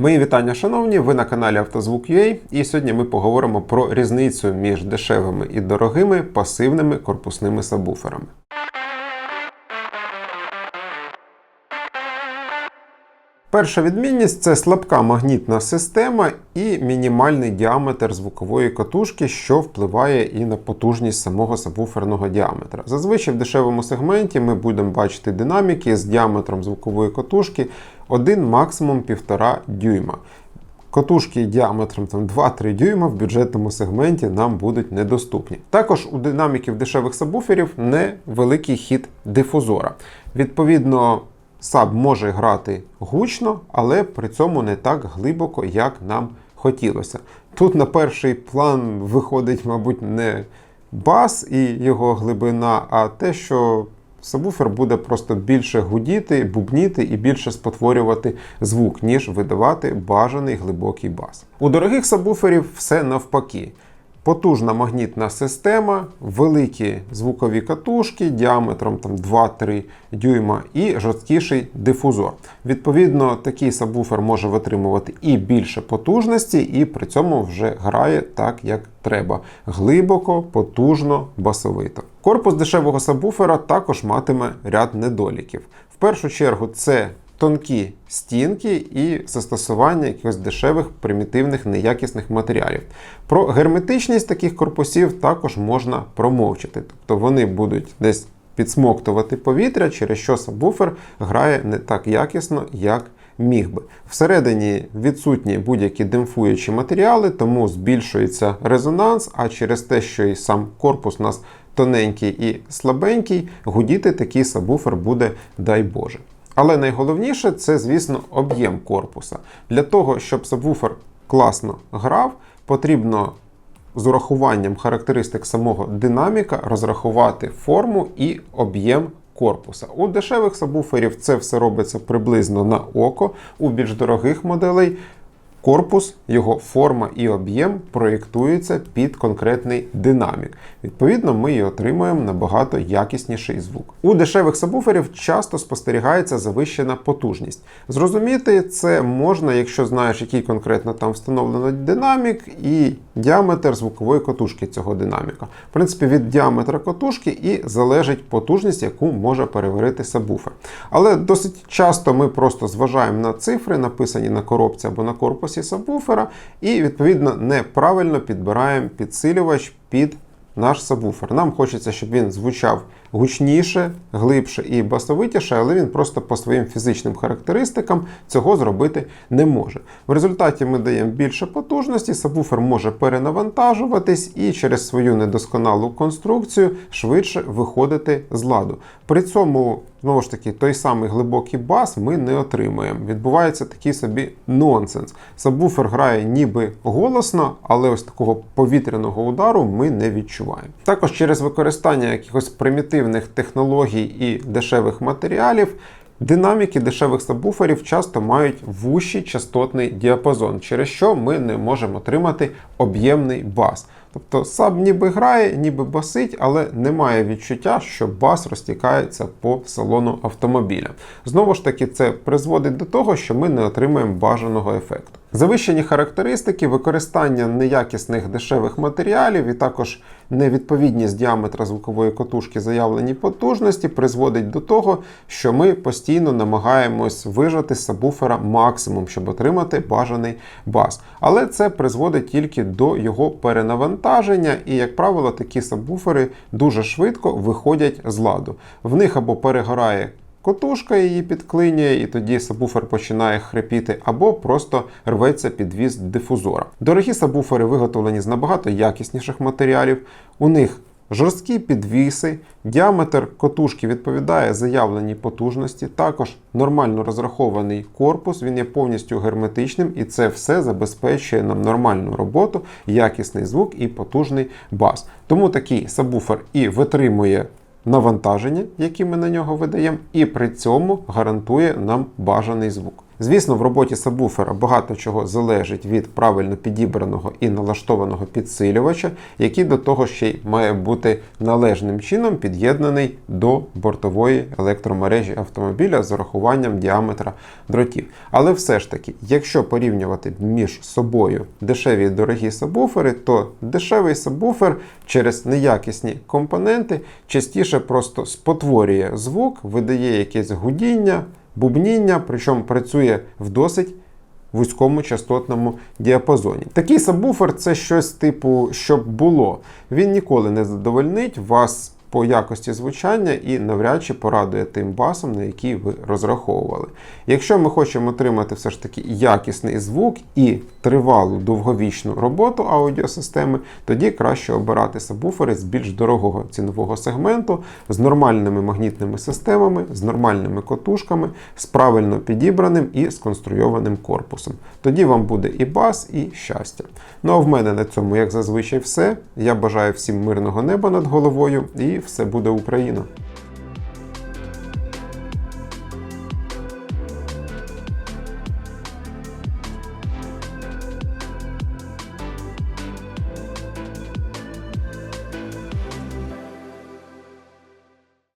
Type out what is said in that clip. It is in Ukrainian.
Мої вітання, шановні! Ви на каналі Автозвук.ua і сьогодні ми поговоримо про різницю між дешевими і дорогими пасивними корпусними сабвуферами. Перша відмінність це слабка магнітна система і мінімальний діаметр звукової катушки, що впливає і на потужність самого сабвуферного діаметра. Зазвичай в дешевому сегменті ми будемо бачити динаміки з діаметром звукової катушки 1 максимум 1,5 дюйма. Катушки діаметром там 2-3 дюйма в бюджетному сегменті нам будуть недоступні. Також у динаміків дешевих сабвуферів невеликий хід дифузора. Відповідно, саб може грати гучно, але при цьому не так глибоко, як нам хотілося. Тут на перший план виходить, мабуть, не бас і його глибина, а те, що сабвуфер буде просто більше гудіти, бубніти і більше спотворювати звук, ніж видавати бажаний глибокий бас. У дорогих сабвуферів все навпаки. Потужна магнітна система, великі звукові катушки діаметром там 2-3 дюйма і жорсткіший дифузор. Відповідно, такий сабвуфер може витримувати і більше потужності, і при цьому вже грає так, як треба. Глибоко, потужно, басовито. Корпус дешевого сабвуфера також матиме ряд недоліків. В першу чергу, це тонкі стінки і застосування якихось дешевих, примітивних, неякісних матеріалів. Про герметичність таких корпусів також можна промовчати. Тобто вони будуть десь підсмоктувати повітря, через що сабвуфер грає не так якісно, як міг би. Всередині відсутні будь-які демпфуючі матеріали, тому збільшується резонанс, а через те, що і сам корпус у нас тоненький і слабенький, гудіти такий сабвуфер буде, дай Боже. Але найголовніше це, звісно, об'єм корпуса. Для того, щоб сабвуфер класно грав, потрібно з урахуванням характеристик самого динаміка розрахувати форму і об'єм корпуса. У дешевих сабвуферів це все робиться приблизно на око, у більш дорогих моделей. Корпус, його форма і об'єм проєктуються під конкретний динамік. Відповідно, ми і отримуємо набагато якісніший звук. У дешевих сабвуферів часто спостерігається завищена потужність. Зрозуміти це можна, якщо знаєш, який конкретно там встановлено динамік і діаметр звукової катушки цього динаміка. В принципі, від діаметра катушки і залежить потужність, яку може переварити сабвуфер. Але досить часто ми просто зважаємо на цифри, написані на коробці або на корпусі сабвуфера, і, відповідно, неправильно підбираємо підсилювач під наш сабвуфер. Нам хочеться, щоб він звучав гучніше, глибше і басовитіше, але він просто по своїм фізичним характеристикам цього зробити не може. В результаті ми даємо більше потужності, сабвуфер може перенавантажуватись і через свою недосконалу конструкцію швидше виходити з ладу. При цьому Знову ж таки, той самий глибокий бас ми не отримуємо. Відбувається такий собі нонсенс. Сабвуфер грає ніби голосно, але ось такого повітряного удару ми не відчуваємо. Також через використання якихось примітивних технологій і дешевих матеріалів. Динаміки дешевих сабвуферів часто мають вущий частотний діапазон, через що ми не можемо отримати об'ємний бас. Тобто саб ніби грає, ніби басить, але немає відчуття, що бас розтікається по салону автомобіля. Знову ж таки, це призводить до того, що ми не отримаємо бажаного ефекту. Завищені характеристики, використання неякісних дешевих матеріалів і також невідповідність діаметра звукової котушки заявленій потужності призводить до того, що ми постійно намагаємось вижати з сабвуфера максимум, щоб отримати бажаний бас. Але це призводить тільки до його перенавантаження, і, як правило, такі сабвуфери дуже швидко виходять з ладу. В них або перегорає Котушка її підклинює, і тоді сабвуфер починає хрипіти, або просто рветься підвіз дифузора. Дорогі сабвуфери виготовлені з набагато якісніших матеріалів. У них жорсткі підвіси, діаметр котушки відповідає заявленій потужності, також нормально розрахований корпус, він є повністю герметичним, і це все забезпечує нам нормальну роботу, якісний звук і потужний бас. Тому такий сабвуфер і витримує навантаження, які ми на нього видаємо, і при цьому гарантує нам бажаний звук. Звісно, в роботі сабвуфера багато чого залежить від правильно підібраного і налаштованого підсилювача, який до того ще й має бути належним чином під'єднаний до бортової електромережі автомобіля з урахуванням діаметра дротів. Але все ж таки, якщо порівнювати між собою дешеві і дорогі сабвуфери, то дешевий сабвуфер через неякісні компоненти частіше просто спотворює звук, видає якесь гудіння, бубніння, причому працює в досить вузькому частотному діапазоні. Такий сабвуфер це щось типу, щоб було. Він ніколи не задовольнить вас по якості звучання і навряд чи порадує тим басом, на який ви розраховували. Якщо ми хочемо отримати все ж таки якісний звук і тривалу довговічну роботу аудіосистеми, тоді краще обирати сабвуфери з більш дорогого цінового сегменту, з нормальними магнітними системами, з нормальними котушками, з правильно підібраним і сконструйованим корпусом. Тоді вам буде і бас, і щастя. Ну а в мене на цьому, як зазвичай, все. Я бажаю всім мирного неба над головою і все буде Україна!